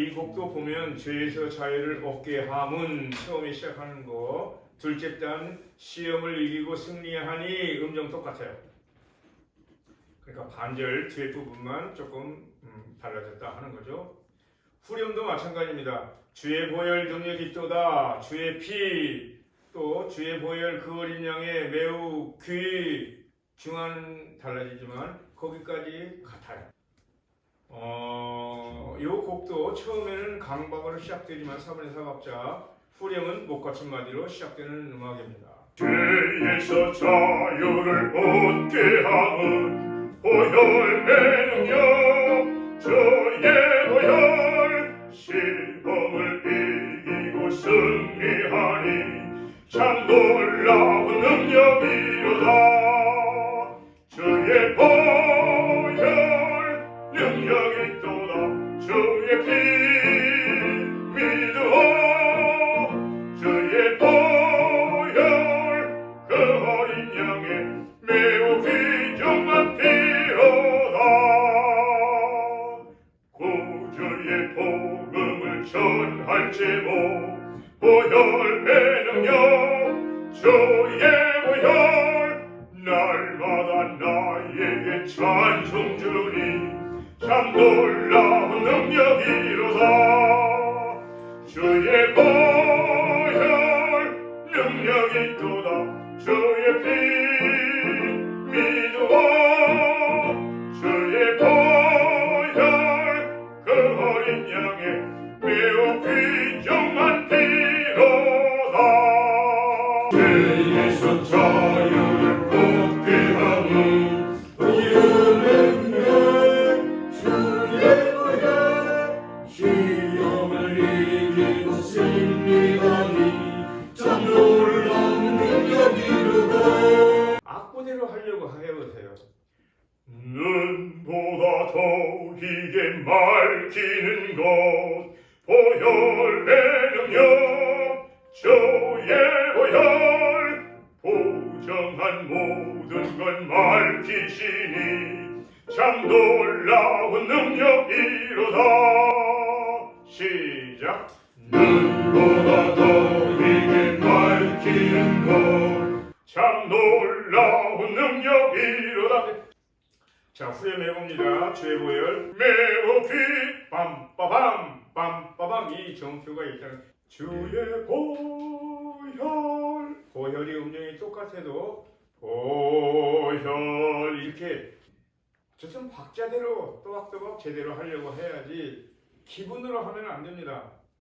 이 곡도 보면 죄에서 자유를 얻게 함은 처음에 시작하는 거 둘째 단 시험을 이기고 승리하니 음정 똑같아요. 그러니까 반절 뒤에 부분만 조금 음, 달라졌다 하는 거죠. 후렴도 마찬가지입니다. 주의 보혈 능력이 또다 주의 피 또 주의 보혈 그 어린 양의 매우 귀 중간 달라지지만 거기까지 같아요. 어, 이 곡도 처음에는 강박으로 시작되지만 4분의 4박자 후렴은 못 갖춘 마디로 시작되는 음악입니다. 죄에서 자유를 얻게 함은 보혈의 능력 주의 보혈 시험을 이기고 승리하니 참 놀라 주의 복음을 전할 제목 보혈의 능력 주의 보혈 날마다 나에게 찬송 주니 참 놀라운 능력이로다 눈보다 더 이게 말기는 것. 보혈의 능력 주의 보혈 보정한 모든 것 말기시니 참 놀라운 능력이로다. 시작. 눈보다 더 이게 말기는 것참 놀라운 능력이로다 자 후렴 해봅니다. 주의 보혈. 귀 빰빠밤 빰빠밤 이 정표가 일단 주의 보혈. 보혈이 음정이 똑같아도 보혈. 이렇게 어쨌든 박자대로 또박또박 제대로 하려고 해야지 기분으로 하면 안 됩니다.